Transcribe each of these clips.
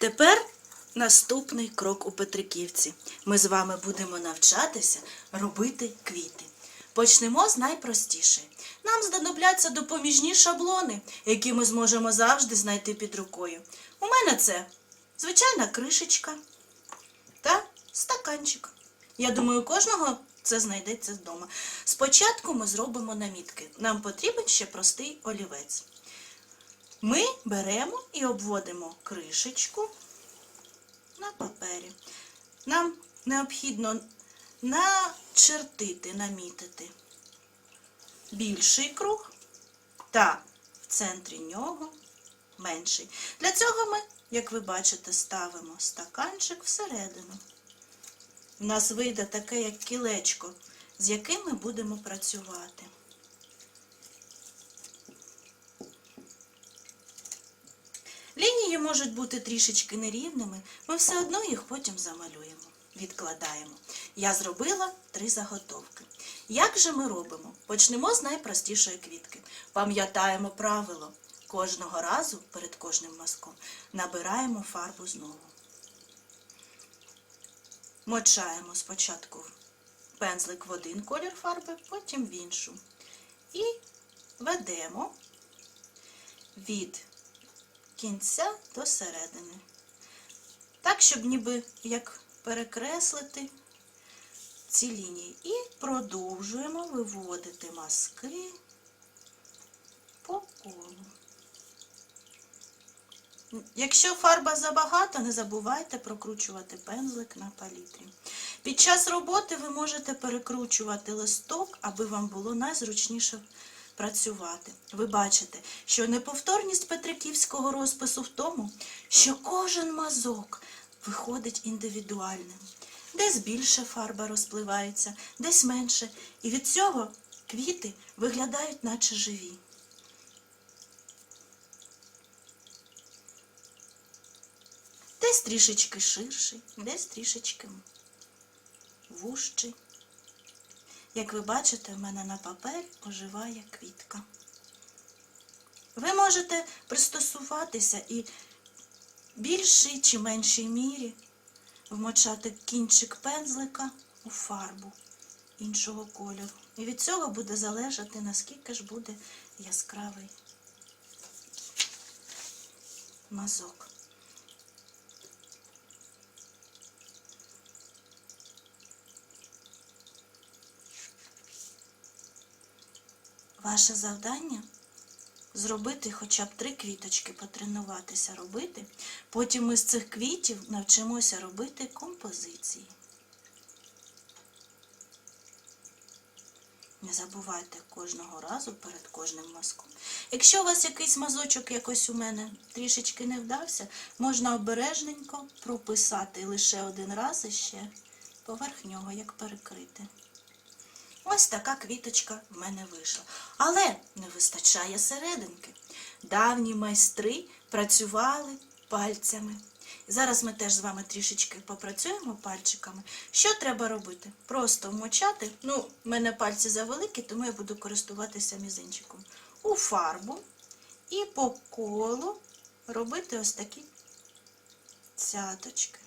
Тепер наступний крок у Петриківці. Ми з вами будемо навчатися робити квіти. Почнемо з найпростішої. Нам знадобляться допоміжні шаблони, які ми зможемо завжди знайти під рукою. У мене це звичайна кришечка та стаканчик. Я думаю, кожного це знайдеться вдома. Спочатку ми зробимо намітки. Нам потрібен ще простий олівець. Ми беремо і обводимо кришечку на папері. Нам необхідно начертити, намітити більший круг та в центрі нього менший. Для цього ми, як ви бачите, ставимо стаканчик всередину. У нас вийде таке, як кілечко, з яким ми будемо працювати. Лінії можуть бути трішечки нерівними, ми все одно їх потім замалюємо, відкладаємо. Я зробила три заготовки. Як же ми робимо? Почнемо з найпростішої квітки. Пам'ятаємо правило. Кожного разу перед кожним мазком набираємо фарбу знову. Мочаємо спочатку пензлик в один колір фарби, потім в іншу. І ведемо від кінця до середини. Так, щоб ніби як перекреслити ці лінії. І продовжуємо виводити мазки по колу. Якщо фарба забагато, не забувайте прокручувати пензлик на палітрі. Під час роботи ви можете перекручувати листок, аби вам було найзручніше працювати. Ви бачите, що неповторність петриківського розпису в тому, що кожен мазок виходить індивідуальним. Десь більше фарба розпливається, десь менше. І від цього квіти виглядають наче живі. Десь трішечки ширший, десь трішечки вужчий. Як ви бачите, в мене на папері оживає квітка. Ви можете пристосуватися і більшій чи меншій мірі вмочати кінчик пензлика у фарбу іншого кольору. І від цього буде залежати, наскільки ж буде яскравий мазок. Ваше завдання зробити хоча б три квіточки, потренуватися робити. Потім ми з цих квітів навчимося робити композиції. Не забувайте кожного разу перед кожним мазком. Якщо у вас якийсь мазочок якось у мене трішечки не вдався, можна обережненько прописати лише один раз і ще поверх нього, як перекрити. Ось така квіточка в мене вийшла. Але не вистачає серединки. Давні майстри працювали пальцями. Зараз ми теж з вами трішечки попрацюємо пальчиками. Що треба робити? Просто вмочати. Ну, в мене пальці завеликі, тому я буду користуватися мізинчиком. У фарбу і по колу робити ось такі цяточки.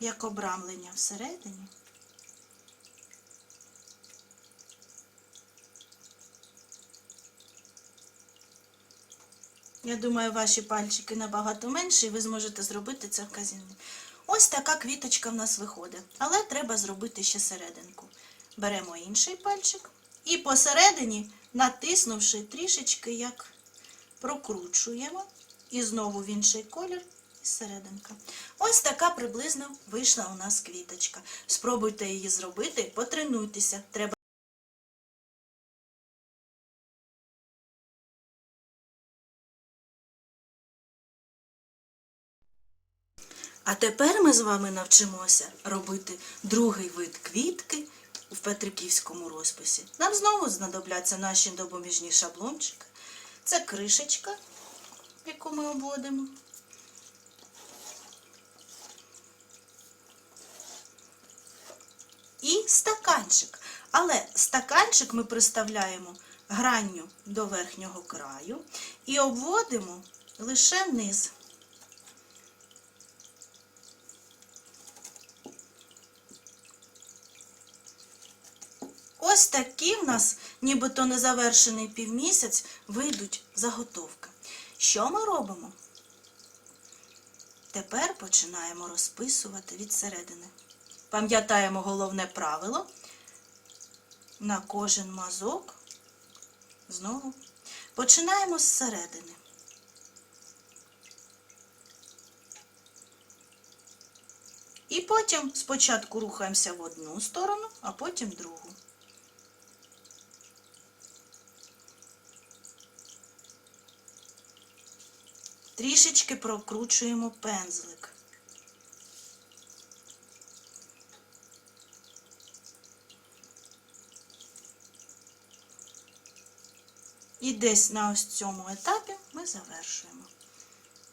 Як обрамлення всередині. Я думаю, ваші пальчики набагато менші, і ви зможете зробити це вказівник. Ось така квіточка в нас виходить. Але треба зробити ще серединку. Беремо інший пальчик і посередині, натиснувши трішечки, як прокручуємо, і знову в інший колір серединка. Ось така приблизно вийшла у нас квіточка. Спробуйте її зробити, потренуйтеся. Треба А тепер ми з вами навчимося робити другий вид квітки в петриківському розписі. Нам знову знадобляться наші допоміжні шаблончики. Це кришечка яку ми обводимо. І стаканчик. Але стаканчик ми приставляємо гранню до верхнього краю і обводимо лише низ. Ось такі в нас, нібито незавершений півмісяць, вийдуть заготовки. Що ми робимо? Тепер починаємо розписувати від середини. Пам'ятаємо головне правило. На кожен мазок знову починаємо з середини. І потім спочатку рухаємося в одну сторону, а потім в другу. Трішечки прокручуємо пензлик. І десь на ось цьому етапі ми завершуємо.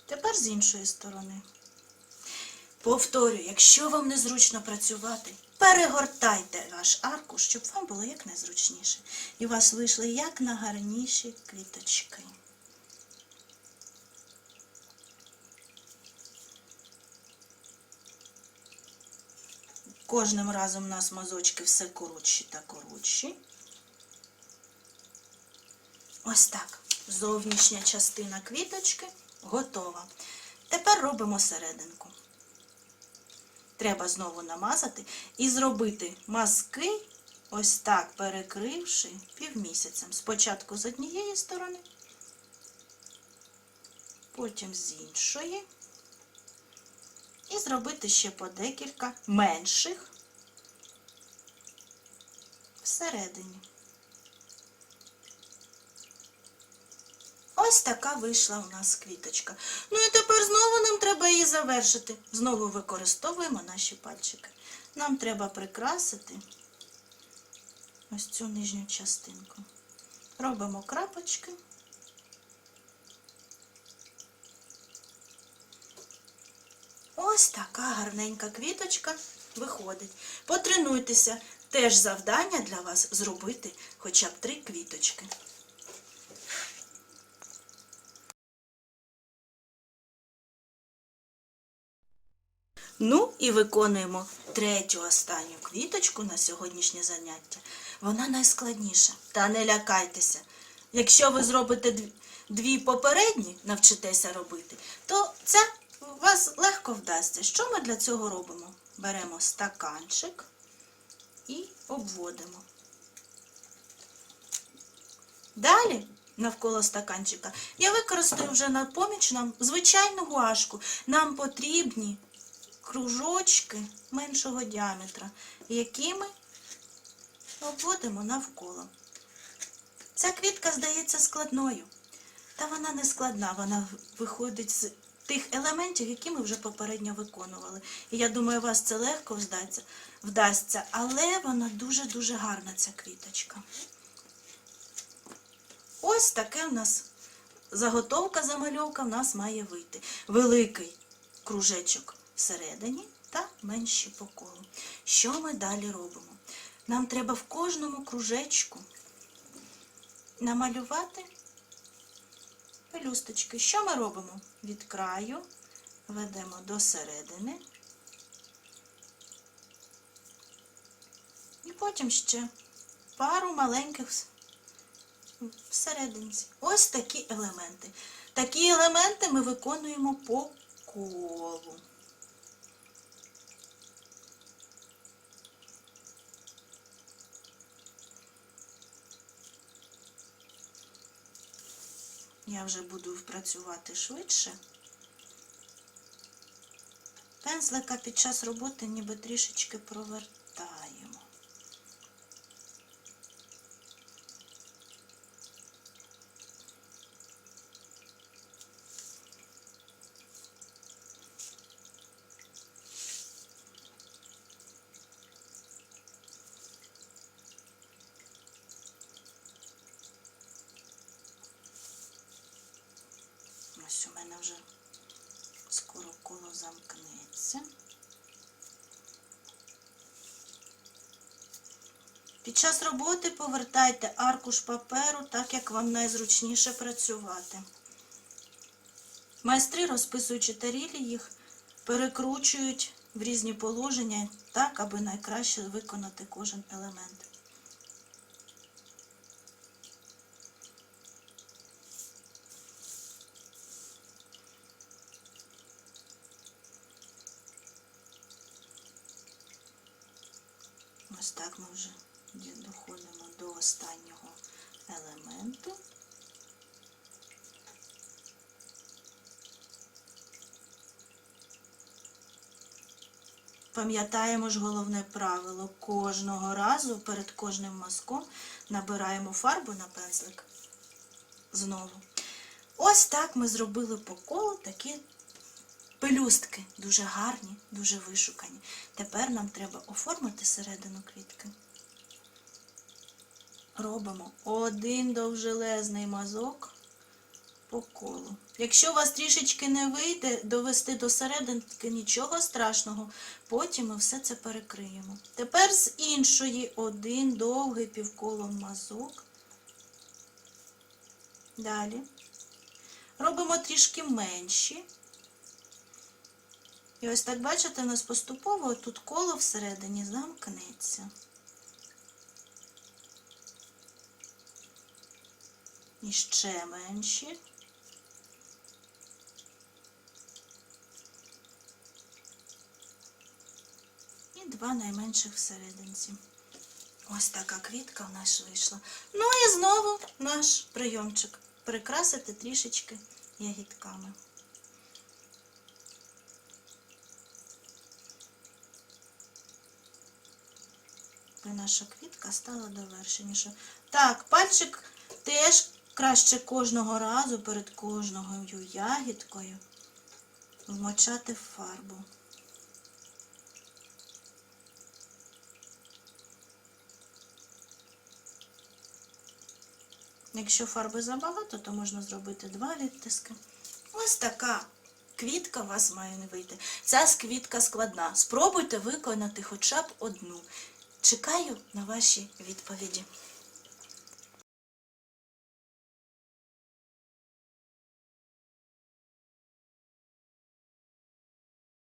Тепер з іншої сторони. Повторюю, якщо вам незручно працювати, перегортайте ваш аркуш, щоб вам було якнайзручніше. І у вас вийшли як найгарніші квіточки. Кожним разом у нас мазочки все коротші та коротші. Ось так. Зовнішня частина квіточки готова. Тепер робимо серединку. Треба знову намазати і зробити мазки, ось так перекривши півмісяцем. Спочатку з однієї сторони, потім з іншої. І зробити ще по декілька менших всередині. Ось така вийшла у нас квіточка. Ну і тепер знову нам треба її завершити. Знову використовуємо наші пальчики. Нам треба прикрасити ось цю нижню частинку. Робимо крапочки. Ось така гарненька квіточка виходить. Потренуйтеся. Теж завдання для вас зробити хоча б три квіточки. Ну і виконуємо третю останню квіточку на сьогоднішнє заняття. Вона найскладніша. Та не лякайтеся. Якщо ви зробите дві, попередні, навчитеся робити, то це вас легко вдасться. Що ми для цього робимо? Беремо стаканчик і обводимо. Далі навколо стаканчика я використаю вже на поміч нам звичайну гуашку. Нам потрібні кружочки меншого діаметра, які ми обводимо навколо. Ця квітка здається складною, та вона не складна, вона виходить з тих елементів, які ми вже попередньо виконували. І я думаю, вас це легко вдасться, але вона дуже-дуже гарна, ця квіточка. Ось таке в нас заготовка, замальовка в нас має вийти. Великий кружечок всередині та менші по колу. Що ми далі робимо? Нам треба в кожному кружечку намалювати пелюсточки. Що ми робимо? Від краю ведемо до середини. І потім ще пару маленьких всерединці. Ось такі елементи. Такі елементи ми виконуємо по колу. Я вже буду працювати швидше. Пензлика під час роботи ніби трішечки провертаємо. Ось у мене вже скоро коло замкнеться. Під час роботи повертайте аркуш паперу, так як вам найзручніше працювати. Майстри, розписуючи тарілі, їх перекручують в різні положення так, аби найкраще виконати кожен елемент. Ось так ми вже доходимо до останнього елементу. Пам'ятаємо ж головне правило. Кожного разу перед кожним мазком набираємо фарбу на пензлик. Знову. Ось так ми зробили по колу такі пелюстки. Дуже гарні, дуже вишукані. Тепер нам треба оформити середину квітки. Робимо один довжелезний мазок по колу. Якщо у вас трішечки не вийде довести до серединки, нічого страшного, потім ми все це перекриємо. Тепер з іншої один довгий півколом мазок. Далі. Робимо трішки менші. І ось так, бачите, у нас поступово тут коло всередині замкнеться. І ще менші. І два найменших всерединці. Ось така квітка в нас вийшла. Ну і знову наш прийомчик. Прикрасити трішечки ягідками. І наша квітка стала довершеніша. Так, пальчик теж краще кожного разу перед кожною ягідкою вмочати в фарбу. Якщо фарби забагато, то можна зробити два відтиски. Ось така квітка у вас має не вийти. Ця квітка складна. Спробуйте виконати хоча б одну. Чекаю на ваші відповіді.